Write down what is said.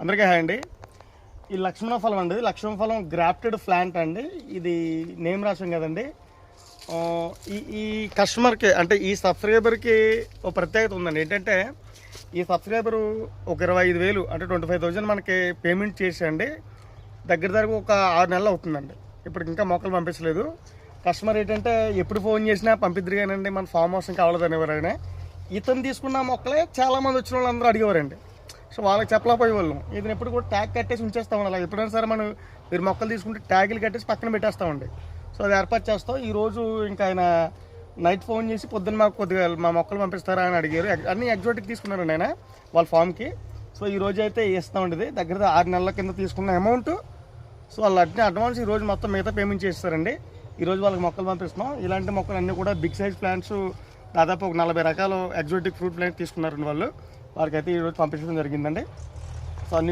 అందరికీ హాయ్ అండి. ఈ లక్ష్మణ ఫలం అండి. లక్ష్మణ ఫలం గ్రాఫ్టెడ్ ప్లాంట్ అండి. ఇది నేమ్ రాసాం కదండి. ఈ ఈ కస్టమర్కి అంటే ఈ సబ్స్క్రైబర్కి ఒక ప్రత్యేకత ఉందండి. ఏంటంటే ఈ సబ్స్క్రైబరు ఒక ఇరవై ఐదు వేలు అంటే ట్వంటీ ఫైవ్ థౌజండ్ మనకి పేమెంట్ చేసేయండి దగ్గర దగ్గర ఒక ఆరు నెలలు అవుతుందండి. ఇప్పుడు ఇంకా మొక్కలు పంపించలేదు. కస్టమర్ ఏంటంటే ఎప్పుడు ఫోన్ చేసినా పంపిద్దరు కానండి మన ఫామ్ హౌస్ కావాలని ఎవరైనా ఇతను తీసుకున్న మొక్కలే చాలామంది వచ్చిన వాళ్ళు అందరూ అడిగేవారండి. సో వాళ్ళకి చెప్పలేకపోయే వాళ్ళం. ఇది ఎప్పుడు కూడా ట్యాగ్ కట్టేసి ఉంచేస్తామండి అలా ఎప్పుడైనా సరే మనం మీరు మొక్కలు తీసుకుంటే ట్యాగులు కట్టేసి పక్కన పెట్టేస్తామండి సో అది ఏర్పాటు చేస్తాం. ఈరోజు ఇంకా ఆయన నైట్ ఫోన్ చేసి పొద్దున్న మాకు కొద్దిగా మా మొక్కలు పంపిస్తారా అని అడిగారు. అన్ని ఎగ్జాటిక్ తీసుకున్నారండి ఆయన వాళ్ళ ఫామ్కి. సో ఈ రోజు అయితే ఇస్తామండి ఇది దగ్గర ఆరు నెలల కింద తీసుకున్న అమౌంట్. సో వాళ్ళు అట్నే అడ్వాన్స్ ఈ రోజు మొత్తం మిగతా పేమెంట్ చేస్తారండి. ఈరోజు వాళ్ళకి మొక్కలు పంపిస్తున్నాం. ఇలాంటి మొక్కలు అన్నీ కూడా బిగ్ సైజ్ ప్లాంట్స్ దాదాపు ఒక నలభై రకాల ఎగ్జోటిక్ ఫ్రూట్ ప్లాంట్ తీసుకున్నారండి వాళ్ళు. వారికైతే ఈరోజు పంపించడం జరిగిందండి.